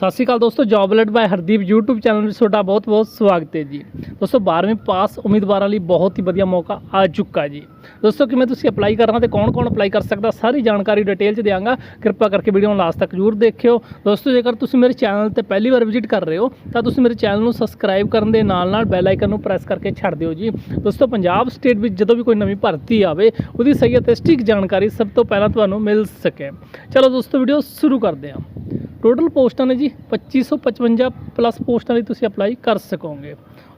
ਸਤਿ ਸ਼੍ਰੀ ਅਕਾਲ ਦੋਸਤੋ ਜੌਬਲੈਟ ਬਾਈ ਹਰਦੀਪ YouTube ਚੈਨਲ ਵਿੱਚ ਤੁਹਾਡਾ ਬਹੁਤ-ਬਹੁਤ ਸਵਾਗਤ ਹੈ ਜੀ। ਦੋਸਤੋ 12ਵੀਂ ਪਾਸ ਉਮੀਦਵਾਰਾਂ ਲਈ ਬਹੁਤ ਹੀ ਵਧੀਆ ਮੌਕਾ ਆ ਚੁੱਕਾ ਜੀ। ਦੋਸਤੋ, ਕਿਵੇਂ ਤੁਸੀਂ ਅਪਲਾਈ ਕਰਨਾ ਤੇ ਕੌਣ-ਕੌਣ ਅਪਲਾਈ ਕਰ ਸਕਦਾ, ਸਾਰੀ ਜਾਣਕਾਰੀ ਡਿਟੇਲ 'ਚ ਦਿਆਂਗਾ। ਕਿਰਪਾ ਕਰਕੇ ਵੀਡੀਓ ਨੂੰ ਲਾਸਟ ਤੱਕ ਜ਼ਰੂਰ ਦੇਖਿਓ। ਦੋਸਤੋ, ਜੇਕਰ ਤੁਸੀਂ ਮੇਰੇ ਚੈਨਲ ਤੇ ਪਹਿਲੀ ਵਾਰ ਵਿਜ਼ਿਟ ਕਰ ਰਹੇ ਹੋ, ਤਾਂ ਤੁਸੀਂ ਮੇਰੇ ਚੈਨਲ ਨੂੰ ਸਬਸਕ੍ਰਾਈਬ ਕਰਨ ਦੇ ਨਾਲ-ਨਾਲ ਬੈਲ ਆਈਕਨ ਨੂੰ ਪ੍ਰੈਸ ਕਰਕੇ ਛੱਡ ਦਿਓ ਜੀ। ਦੋਸਤੋ, ਪੰਜਾਬ ਸਟੇਟ ਵਿੱਚ ਜਦੋਂ ਵੀ ਕੋਈ ਨਵੀਂ ਭਰਤੀ ਆਵੇ, ਉਹਦੀ ਸਹੀ ਅਤੇ ਸਟਿਕ ਜਾਣਕਾਰੀ ਸਭ ਤੋਂ ਪਹਿਲਾਂ ਤੁਹਾਨੂੰ ਮਿਲ ਸਕੇ। ਚਲੋ ਦੋਸਤੋ ਵੀਡੀਓ ਸ਼ੁਰੂ ਕਰਦੇ ਹਾਂ। ਟੋਟਲ ਪੋਸਟਾਂ ਨੇ ਜੀ 2555 ਪਲੱਸ ਪੋਸਟਾਂ ਲਈ ਤੁਸੀਂ ਅਪਲਾਈ ਕਰ ਸਕੋਗੇ।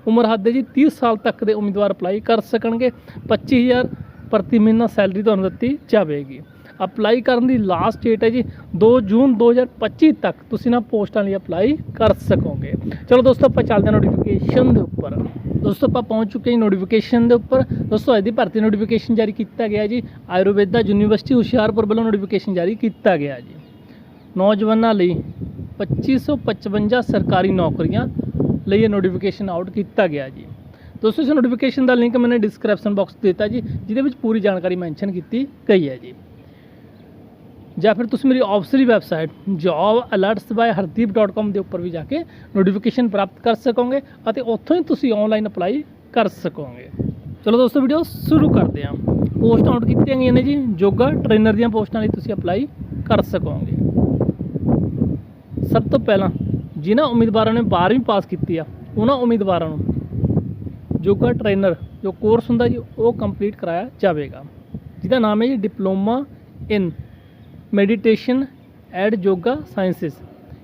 ਉਮਰ ਹੱਦ ਹੈ ਜੀ 30 ਸਾਲ ਤੱਕ ਦੇ ਉਮੀਦਵਾਰ ਅਪਲਾਈ ਕਰ ਸਕਣਗੇ। 25000 ਪ੍ਰਤੀ ਮਹੀਨਾ ਸੈਲਰੀ ਤੁਹਾਨੂੰ ਦਿੱਤੀ ਜਾਵੇਗੀ। ਅਪਲਾਈ ਕਰਨ ਦੀ ਲਾਸਟ ਡੇਟ ਹੈ ਜੀ 2 ਜੂਨ 2025 ਤੱਕ ਤੁਸੀਂ ਨਾ ਪੋਸਟਾਂ ਲਈ ਅਪਲਾਈ ਕਰ ਸਕੋਗੇ। ਚਲੋ ਦੋਸਤੋ ਆਪਾਂ ਚੱਲਦੇ ਹਾਂ ਨੋਟੀਫਿਕੇਸ਼ਨ ਦੇ ਉੱਪਰ। ਦੋਸਤੋ ਆਪਾਂ ਪਹੁੰਚ ਚੁੱਕੇ ਹਾਂ ਨੋਟੀਫਿਕੇਸ਼ਨ ਦੇ ਉੱਪਰ। ਦੋਸਤੋ ਅੱਜ ਦੀ ਭਰਤੀ ਨੋਟੀਫਿਕੇਸ਼ਨ ਜਾਰੀ ਕੀਤਾ ਗਿਆ ਜੀ। ਆਯੁਰਵੇਦਾ ਯੂਨੀਵਰਸਿਟੀ ਹੁਸ਼ਿਆਰਪੁਰ ਵੱਲੋਂ ਨੋਟੀਫਿਕੇਸ਼ਨ ਜਾਰੀ ਕੀਤਾ ਗਿਆ ਜੀ। ਨੌਜਵਾਨਾਂ ਲਈ 2555 ਸਰਕਾਰੀ ਨੌਕਰੀਆਂ ਲਈ ਇਹ ਨੋਟੀਫਿਕੇਸ਼ਨ ਆਊਟ ਕੀਤਾ ਗਿਆ ਜੀ। ਦੋਸਤੋ, ਇਸ ਨੋਟੀਫਿਕੇਸ਼ਨ ਦਾ ਲਿੰਕ ਮੈਨੇ ਡਿਸਕ੍ਰਿਪਸ਼ਨ ਬਾਕਸ ਦਿੱਤਾ ਜੀ, ਜਿਹਦੇ ਵਿੱਚ ਪੂਰੀ ਜਾਣਕਾਰੀ ਮੈਂਸ਼ਨ ਕੀਤੀ ਗਈ ਹੈ ਜੀ। ਜਾਂ ਫਿਰ ਤੁਸੀਂ ਮੇਰੀ ਆਫਸਰੀ ਵੈਬਸਾਈਟ jobalertsbyhardeep.com ਦੇ ਉੱਪਰ ਵੀ ਜਾ ਕੇ ਨੋਟੀਫਿਕੇਸ਼ਨ ਪ੍ਰਾਪਤ ਕਰ ਸਕੋਗੇ ਅਤੇ ਉੱਥੋਂ ਹੀ ਤੁਸੀਂ ਆਨਲਾਈਨ ਅਪਲਾਈ ਕਰ ਸਕੋਗੇ। ਚਲੋ ਦੋਸਤੋ ਵੀਡੀਓ ਸ਼ੁਰੂ ਕਰਦੇ ਹਾਂ। ਪੋਸਟ ਆਊਟ ਕੀਤੀਆਂ ਗਈਆਂ ਨੇ ਜੀ, ਯੋਗਾ ਟ੍ਰੇਨਰ ਦੀਆਂ ਪੋਸਟਾਂ ਲਈ ਤੁਸੀਂ ਅਪਲਾਈ ਕਰ ਸਕੋਗੇ। ਸਭ ਤੋਂ ਪਹਿਲਾਂ ਜਿਨ੍ਹਾਂ ਉਮੀਦਵਾਰਾਂ ਨੇ 12ਵੀਂ ਪਾਸ ਕੀਤੀ ਆ, ਉਹਨਾਂ ਉਮੀਦਵਾਰਾਂ ਨੂੰ ਯੋਗਾ ਟ੍ਰੇਨਰ, ਜੋ ਕੋਰਸ ਹੁੰਦਾ ਜੀ, ਉਹ ਕੰਪਲੀਟ ਕਰਾਇਆ ਜਾਵੇਗਾ। ਜਿਹਦਾ ਨਾਮ ਹੈ ਜੀ diploma in meditation and yoga sciences.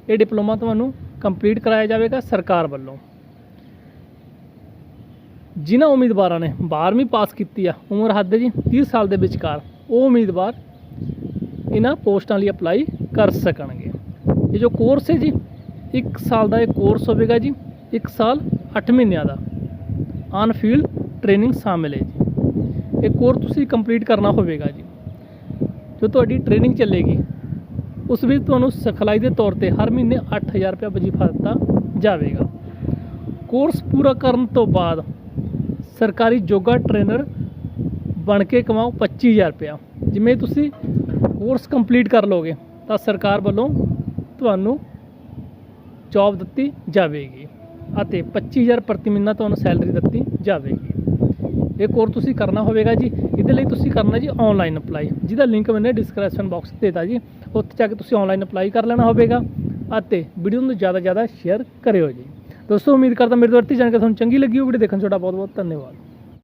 ਇਹ ਡਿਪਲੋਮਾ ਤੁਹਾਨੂੰ ਕੰਪਲੀਟ ਕਰਾਇਆ ਜਾਵੇਗਾ ਸਰਕਾਰ ਵੱਲੋਂ। ਜਿਨ੍ਹਾਂ ਉਮੀਦਵਾਰਾਂ ਨੇ 12ਵੀਂ ਪਾਸ ਕੀਤੀ ਆ, ਉਮਰ ਹੱਦ ਹੈ ਜੀ 30 ਸਾਲ ਦੇ ਵਿਚਕਾਰ, ਉਹ ਉਮੀਦਵਾਰ ਇਹਨਾਂ ਪੋਸਟਾਂ ਲਈ ਅਪਲਾਈ ਕਰ ਸਕਣਗੇ। ਇਹ ਜੋ ਕੋਰਸ ਹੈ ਜੀ 1 ਸਾਲ ਦਾ ਇਹ ਕੋਰਸ ਹੋਵੇਗਾ ਜੀ 1 ਸਾਲ 8 ਮਹੀਨਿਆਂ ਦਾ। ਆਨ ਫੀਲਡ ਟ੍ਰੇਨਿੰਗ ਸ਼ਾਮਿਲ ਹੈ ਜੀ। ਇਹ ਕੋਰਸ ਤੁਸੀਂ ਕੰਪਲੀਟ ਕਰਨਾ ਹੋਵੇਗਾ ਜੀ। ਜੋ ਤੁਹਾਡੀ ਟ੍ਰੇਨਿੰਗ ਚੱਲੇਗੀ, ਉਸ ਵਿੱਚ ਤੁਹਾਨੂੰ ਸਿਖਲਾਈ ਦੇ ਤੌਰ ਤੇ ਹਰ ਮਹੀਨੇ 8000 ਰੁਪਏ ਵਜੀਫਾ ਦਿੱਤਾ ਜਾਵੇਗਾ। ਕੋਰਸ ਪੂਰਾ ਕਰਨ ਤੋਂ ਬਾਅਦ ਸਰਕਾਰੀ ਯੋਗਾ ਟ੍ਰੇਨਰ ਬਣ ਕੇ ਕਮਾਓ 25000 ਰੁਪਇਆ। ਜਿਵੇਂ ਤੁਸੀਂ ਕੋਰਸ ਕੰਪਲੀਟ ਕਰ ਲੋਗੇ ਤਾਂ ਸਰਕਾਰ ਵੱਲੋਂ ਤੁਹਾਨੂੰ ਜੌਬ ਦਿੱਤੀ ਜਾਵੇਗੀ ਅਤੇ 25000 ਪ੍ਰਤੀ ਮਹੀਨਾ ਤੁਹਾਨੂੰ ਸੈਲਰੀ ਦਿੱਤੀ ਜਾਵੇਗੀ। ਇਹ ਕੋਰਸ ਤੁਸੀਂ ਕਰਨਾ ਹੋਵੇਗਾ ਜੀ, ਇਹਦੇ ਲਈ ਤੁਸੀਂ ਕਰਨਾ ਜੀ ਆਨਲਾਈਨ ਅਪਲਾਈ ਜਿਹਦਾ ਲਿੰਕ ਮੈਨੇ ਡਿਸਕ੍ਰਿਪਸ਼ਨ ਬਾਕਸ 'ਤੇ ਦਿੱਤਾ ਜੀ, ਉੱਥੇ ਜਾ ਕੇ ਤੁਸੀਂ ਆਨਲਾਈਨ ਅਪਲਾਈ ਕਰ ਲੈਣਾ ਹੋਵੇਗਾ ਅਤੇ ਵੀਡੀਓ ਨੂੰ ਜ਼ਿਆਦਾ ਜ਼ਿਆਦਾ ਸ਼ੇਅਰ ਕਰਿਓ ਜੀ। ਦੋਸਤੋ, ਉਮੀਦ ਕਰਦਾ ਮੇਰੇ ਦੁਆਰਾ ਦਿੱਤੀ ਜਾਣਕਾਰੀ ਤੁਹਾਨੂੰ ਚੰਗੀ ਲੱਗੀ ਹੋਵੇਗੀ ਵੀਡੀਓ ਦੇਖਣ 'ਚ ਤੁਹਾਡਾ ਬਹੁਤ ਬਹੁਤ ਧੰਨਵਾਦ।